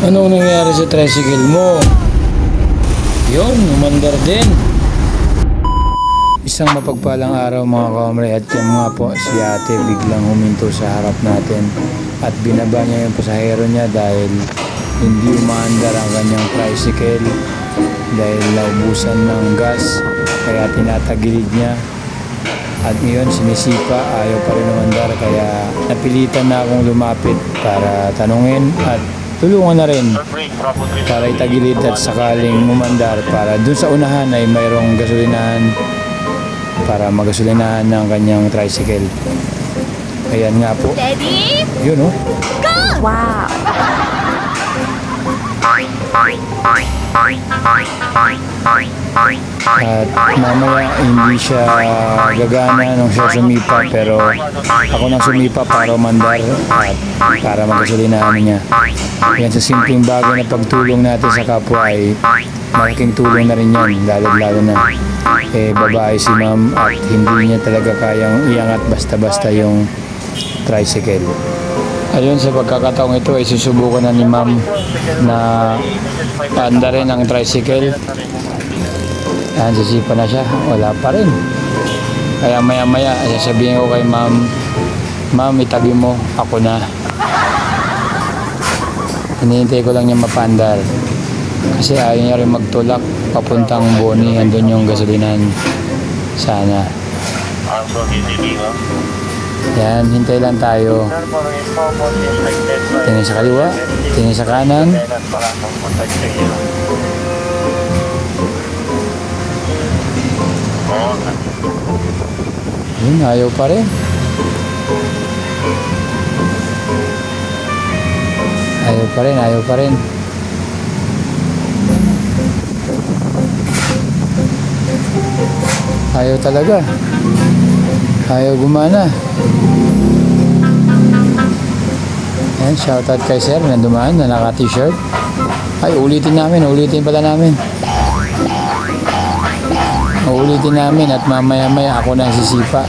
Anong nangyari sa tricycle mo? Yun, umandar din. Isang mapagpalang araw mga kamre at yan nga po si ate biglang huminto sa harap natin. At binaba niya yung pasahero niya dahil hindi umaandar ang kanyang tricycle. Dahil naubusan ng gas kaya tinatagilid niya. At ngayon sinisipa ayaw pa rin umandar. Kaya napilitan na akong lumapit para tanungin at tulungan na rin para itagilid at sakaling umandar para dun sa unahan ay mayroong gasolinahan para magasolinahan ng kanyang tricycle. Ayan nga po. Ready? Yun oh. Wow. At mamaya hindi siya gagana nung siya sumipa pero ako nang sumipa para umandar at para magasolinahan niya. Yan sa simpleng bagay na pagtulong natin sa kapwa ay malaking tulong na rin yan lalo lalo na eh babae si ma'am at hindi niya talaga kayang iangat basta-basta yung tricycle. Ayun, sa pagkakataong ito ay susubukan na ni ma'am na paandarin ang tricycle. Ayan, sisipa na siya. Wala pa rin. Kaya maya maya, sasabihin ko kay ma'am, ma'am, itabi mo, ako na. Hinihintay ko lang niya mapandar. Kasi ayaw niya rin magtulak papuntang Boni. Andun yung gasolinan. Sana. Yan, hintay lang tayo. Tingin sa kaliwa, tingin sa kanan. Yun, ayaw pa rin. Ayaw pa rin, ayaw pa rin. Ayaw talaga. Ayaw gumana. Ayan, shoutout kay sir na dumaan na naka-t-shirt. Ay, ulitin namin, ulitin pala namin. Uulitin namin at mamaya-maya ako na sisipa.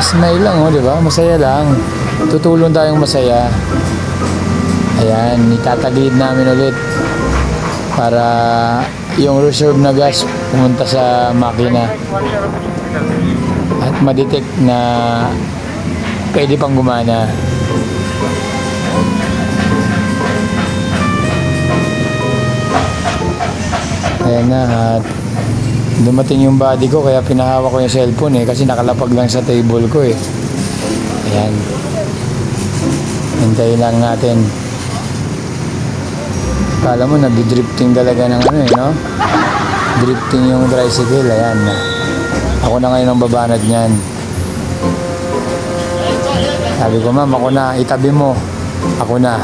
Smile lang, oh, di ba? Masaya lang. Tutulong tayong masaya. Ayan, itatagilid namin ulit para yung reserve na gas pumunta sa makina at madetect na pwede pang gumana. Ayan na at dumating yung body ko kaya pinahawak ko yung cellphone eh kasi nakalapag lang sa table ko eh. Ayan. Hintayin lang natin. Kala mo nagdi-drifting talaga ng ano eh, no? Drifting yung tricycle, ayan. Ako na ngayon ang babanat niyan. Sabi ko, ma'am, ako na, itabi mo. Ako na.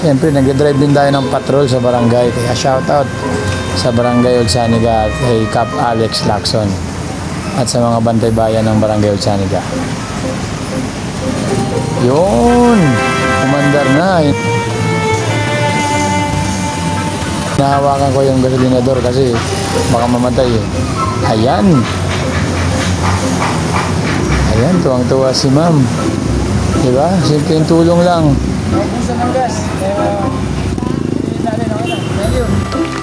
Siyempre, nag-drive din tayo ng patrol sa barangay. Kaya shoutout sa barangay Olsaniga at kay Cap Alex Lacson at sa mga bantay bayan ng barangay Olsaniga. Yun! Umandar na. Nahawakan ko yung gasolinador kasi baka mamatay eh. Ayan! Ayan, tuwang-tuwa si ma'am. Diba? Simpleng tulong lang. Thank you.